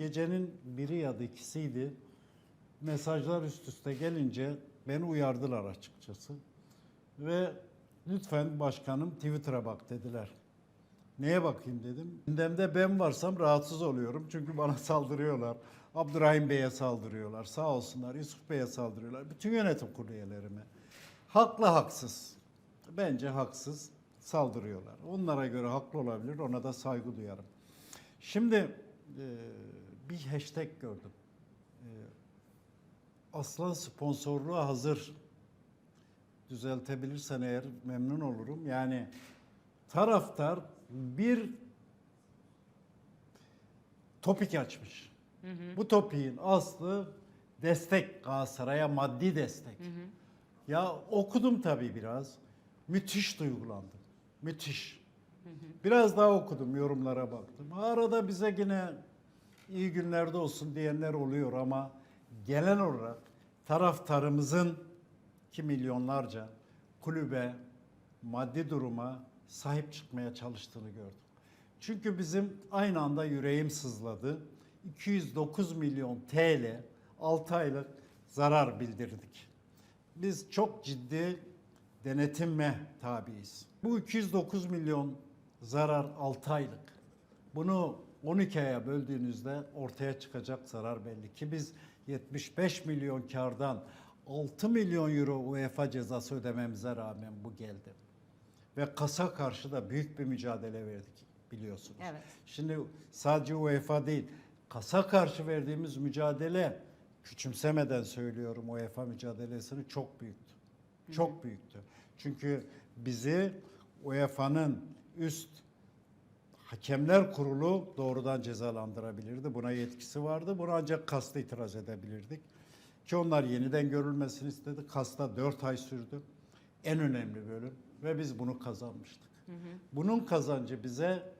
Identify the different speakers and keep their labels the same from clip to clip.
Speaker 1: gecenin biri ya da ikisiydi. Mesajlar üst üste gelince beni uyardılar açıkçası. Ve lütfen başkanım Twitter'a bak dediler. Neye bakayım dedim. Gündemde ben varsam rahatsız oluyorum çünkü bana saldırıyorlar. Abdurrahim Bey'e saldırıyorlar. Sağ olsunlar. Yusuf Bey'e saldırıyorlar. Bütün yönetim kurulu üyelerime. Haklı haksız. Bence haksız saldırıyorlar. Onlara göre haklı olabilir. Ona da saygı duyarım. Şimdi e, bir hashtag gördüm. E, Aslan sponsorluğa hazır. Düzeltebilirsen eğer memnun olurum. Yani taraftar bir topik açmış. Bu topiğin aslı destek Galatasaray'a maddi destek. Ya okudum tabii biraz. Müthiş duygulandım. Müthiş. Biraz daha okudum, yorumlara baktım. Arada bize yine iyi günlerde olsun diyenler oluyor ama genel olarak taraftarımızın ki milyonlarca kulübe, maddi duruma sahip çıkmaya çalıştığını gördüm. Çünkü bizim aynı anda yüreğim sızladı. 209 milyon TL 6 aylık zarar bildirdik. Biz çok ciddi denetime tabiiz. Bu 209 milyon zarar 6 aylık. Bunu 12 aya böldüğünüzde ortaya çıkacak zarar belli ki biz 75 milyon kardan 6 milyon euro UEFA cezası ödememize rağmen bu geldi. Ve kasa karşı da büyük bir mücadele verdik biliyorsunuz.
Speaker 2: Evet.
Speaker 1: Şimdi sadece UEFA değil, kasa karşı verdiğimiz mücadele küçümsemeden söylüyorum UEFA mücadelesini çok büyüktü. Çok büyüktü. Çünkü bizi UEFA'nın üst Hakemler Kurulu doğrudan cezalandırabilirdi. Buna yetkisi vardı. Buna ancak kasta itiraz edebilirdik. Ki onlar yeniden görülmesini istedi. Kasta 4 ay sürdü. En önemli bölüm. Ve biz bunu kazanmıştık. Bunun kazancı bize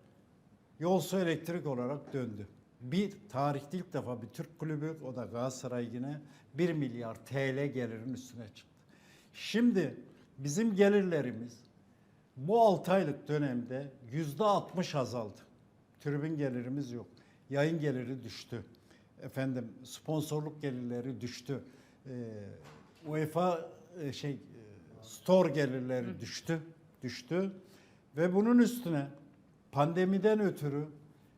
Speaker 1: yolsu elektrik olarak döndü. Bir tarihte ilk defa bir Türk kulübü, o da Galatasaray yine 1 milyar TL gelirin üstüne çıktı. Şimdi bizim gelirlerimiz bu 6 aylık dönemde yüzde 60 azaldı. Tribün gelirimiz yok. Yayın geliri düştü. Efendim sponsorluk gelirleri düştü. Ee, UEFA e, şey e, store gelirleri düştü. Düştü. Ve bunun üstüne pandemiden ötürü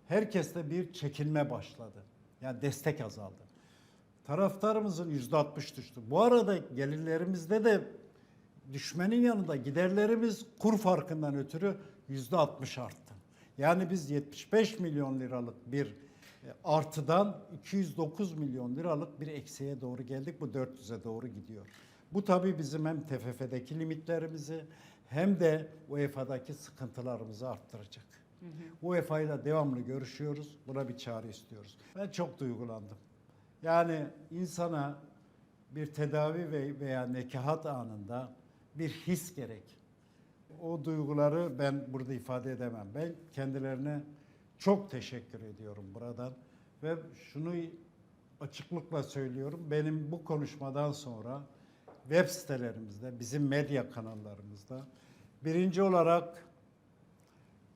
Speaker 1: herkeste bir çekilme başladı. Yani destek azaldı. Taraftarımızın yüzde 60 düştü. Bu arada gelirlerimizde de düşmenin yanında giderlerimiz kur farkından ötürü yüzde 60 arttı. Yani biz 75 milyon liralık bir e, artıdan 209 milyon liralık bir eksiğe doğru geldik. Bu 400'e doğru gidiyor. Bu tabii bizim hem TFF'deki limitlerimizi hem de UEFA'daki sıkıntılarımızı arttıracak. UEFA ile devamlı görüşüyoruz. Buna bir çare istiyoruz. Ben çok duygulandım. Yani insana bir tedavi ve veya nekahat anında bir his gerek. O duyguları ben burada ifade edemem. Ben kendilerine çok teşekkür ediyorum buradan ve şunu açıklıkla söylüyorum. Benim bu konuşmadan sonra web sitelerimizde, bizim medya kanallarımızda birinci olarak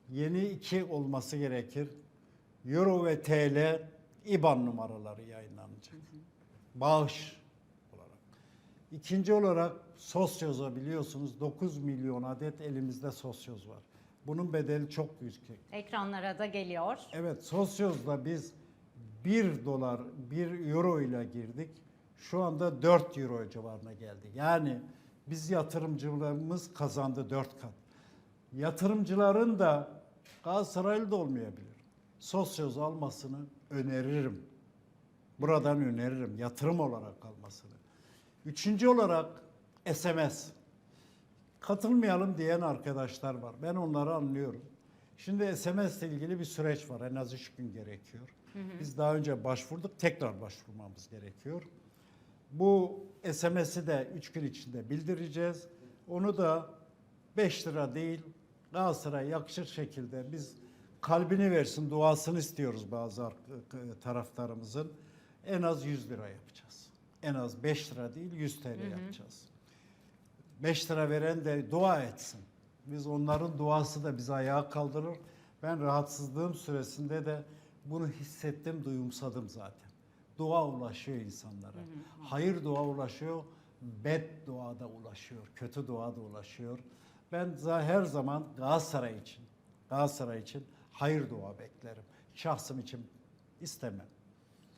Speaker 1: yeni iki olması gerekir. Euro ve TL IBAN numaraları yayınlanacak. Bağış olarak. İkinci olarak Sosyoz'a biliyorsunuz 9 milyon adet elimizde Sosyoz var. Bunun bedeli çok yüksek.
Speaker 2: Ekranlara da geliyor.
Speaker 1: Evet Sosyoz'da biz 1 dolar 1 euro ile girdik. Şu anda 4 euro civarına geldi. Yani biz yatırımcılarımız kazandı 4 kat. Yatırımcıların da Galatasaraylı da olmayabilir. Sosyoz almasını öneririm. Buradan öneririm yatırım olarak almasını. Üçüncü olarak SMS. Katılmayalım diyen arkadaşlar var. Ben onları anlıyorum. Şimdi SMS ile ilgili bir süreç var. En az üç gün gerekiyor. Biz daha önce başvurduk. Tekrar başvurmamız gerekiyor. Bu SMS'i de 3 gün içinde bildireceğiz. Onu da 5 lira değil Galatasaray'a yakışır şekilde biz kalbini versin duasını istiyoruz bazı ar- taraftarımızın. En az 100 lira yapacağız. En az 5 lira değil 100 TL yapacağız. 5 lira veren de dua etsin. Biz onların duası da bizi ayağa kaldırır. Ben rahatsızlığım süresinde de Bunu hissettim, duyumsadım zaten. Dua ulaşıyor insanlara. Hayır dua ulaşıyor, bed dua da ulaşıyor, kötü dua da ulaşıyor. Ben her zaman Galatasaray için, Galatasaray için hayır dua beklerim. Şahsım için istemem.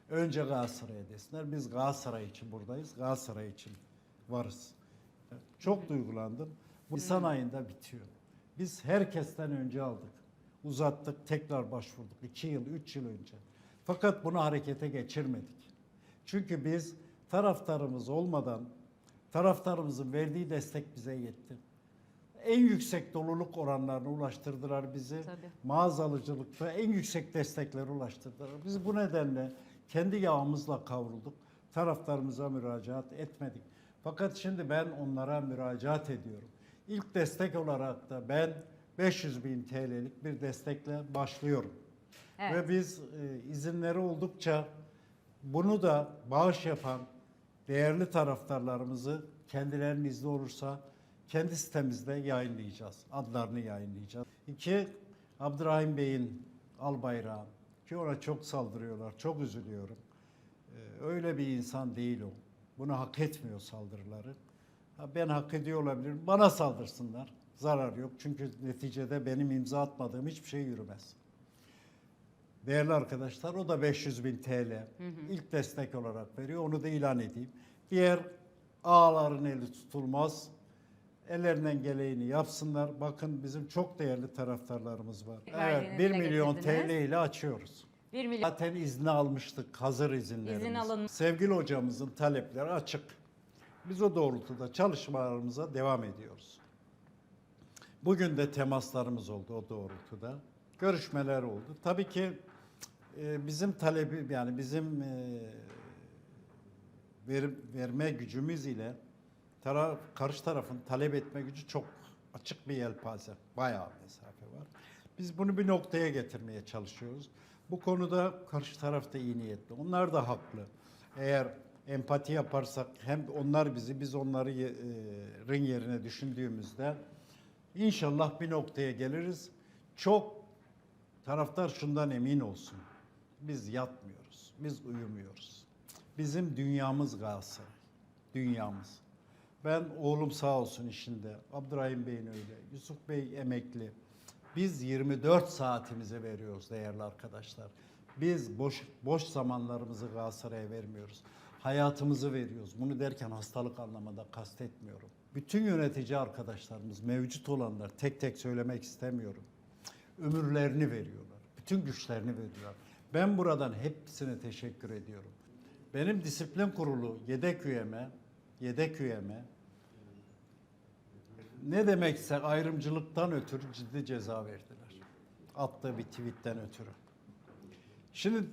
Speaker 1: Önce Galatasaray'a desinler. Biz Galatasaray için buradayız. Galatasaray için varız. Çok duygulandım. Bu Nisan ayında bitiyor. Biz herkesten önce aldık. Uzattık, tekrar başvurduk. iki yıl, üç yıl önce. Fakat bunu harekete geçirmedik. Çünkü biz taraftarımız olmadan, taraftarımızın verdiği destek bize yetti. En yüksek doluluk oranlarına ulaştırdılar bizi.
Speaker 2: Tabii.
Speaker 1: Mağazalıcılıkta en yüksek destekleri ulaştırdılar. Biz bu nedenle kendi yağımızla kavrulduk. Taraftarımıza müracaat etmedik. Fakat şimdi ben onlara müracaat ediyorum. İlk destek olarak da ben 500 bin TL'lik bir destekle başlıyorum.
Speaker 2: Evet.
Speaker 1: Ve biz e, izinleri oldukça bunu da bağış yapan değerli taraftarlarımızı kendilerinin izni olursa kendi sitemizde yayınlayacağız. Adlarını yayınlayacağız. İki, Abdurrahim Bey'in al bayrağı ki ona çok saldırıyorlar. Çok üzülüyorum. Ee, öyle bir insan değil o. Bunu hak etmiyor saldırıları. Ha, ben hak ediyor olabilirim. Bana saldırsınlar. Zarar yok. Çünkü neticede benim imza atmadığım hiçbir şey yürümez. Değerli arkadaşlar o da 500 bin TL ilk destek olarak veriyor. Onu da ilan edeyim. Diğer ağaların eli tutulmaz. Ellerinden geleğini yapsınlar. Bakın bizim çok değerli taraftarlarımız var. Evet 1
Speaker 2: dile
Speaker 1: milyon
Speaker 2: getirdiniz.
Speaker 1: TL ile açıyoruz.
Speaker 2: 1 milyon.
Speaker 1: Zaten izni almıştık. Hazır izinlerimiz.
Speaker 2: İzin alın-
Speaker 1: Sevgili hocamızın talepleri açık. Biz o doğrultuda çalışmalarımıza devam ediyoruz. Bugün de temaslarımız oldu o doğrultuda. Görüşmeler oldu. Tabii ki e, bizim talebi yani bizim e, ver- verme gücümüz ile taraf, karşı tarafın talep etme gücü çok açık bir yelpaze. Bayağı mesafe var. Biz bunu bir noktaya getirmeye çalışıyoruz. Bu konuda karşı taraf da iyi niyetli. Onlar da haklı. Eğer empati yaparsak hem onlar bizi biz onları e, yerine düşündüğümüzde inşallah bir noktaya geliriz. Çok taraftar şundan emin olsun. Biz yatmıyoruz. Biz uyumuyoruz. Bizim dünyamız Galatasaray. Dünyamız. Ben oğlum sağ olsun işinde. Abdurrahim Bey'in öyle. Yusuf Bey emekli. Biz 24 saatimizi veriyoruz değerli arkadaşlar. Biz boş boş zamanlarımızı Galatasaray'a vermiyoruz. Hayatımızı veriyoruz. Bunu derken hastalık anlamında kastetmiyorum. Bütün yönetici arkadaşlarımız, mevcut olanlar tek tek söylemek istemiyorum. Ömürlerini veriyorlar. Bütün güçlerini veriyorlar. Ben buradan hepsine teşekkür ediyorum. Benim disiplin kurulu yedek üyeme, yedek üyeme ne demekse ayrımcılıktan ötürü ciddi ceza verdiler. Attığı bir tweetten ötürü. Şimdi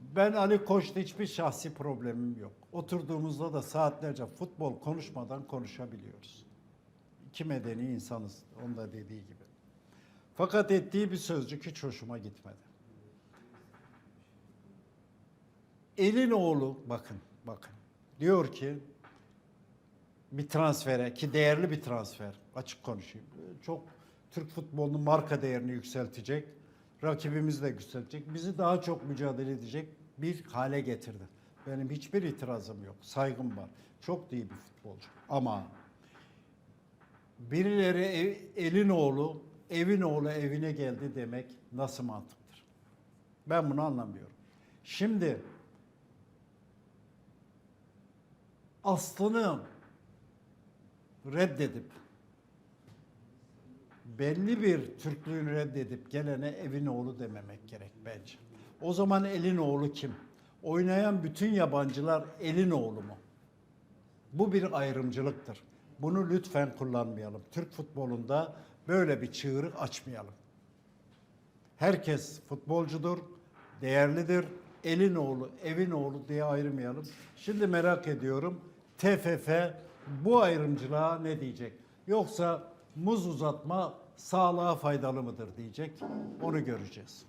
Speaker 1: ben Ali Koç'ta hiçbir şahsi problemim yok. Oturduğumuzda da saatlerce futbol konuşmadan konuşabiliyoruz. İki medeni insanız, onun da dediği gibi. Fakat ettiği bir sözcük hiç hoşuma gitmedi. Elin oğlu bakın bakın diyor ki bir transfere ki değerli bir transfer açık konuşayım. Çok Türk futbolunun marka değerini yükseltecek. Rakibimizi de yükseltecek. Bizi daha çok mücadele edecek bir hale getirdi. Benim hiçbir itirazım yok. Saygım var. Çok iyi bir futbolcu. Ama birileri ev- elin oğlu, evin oğlu evine geldi demek nasıl mantıktır? Ben bunu anlamıyorum. Şimdi aslını reddedip belli bir Türklüğünü reddedip gelene evin oğlu dememek gerek bence. O zaman elin oğlu kim? Oynayan bütün yabancılar elin oğlu mu? Bu bir ayrımcılıktır. Bunu lütfen kullanmayalım. Türk futbolunda böyle bir çığırı açmayalım. Herkes futbolcudur, değerlidir. Elin oğlu, evin oğlu diye ayırmayalım. Şimdi merak ediyorum TFF bu ayrımcılığa ne diyecek? Yoksa muz uzatma sağlığa faydalı mıdır diyecek. Onu göreceğiz.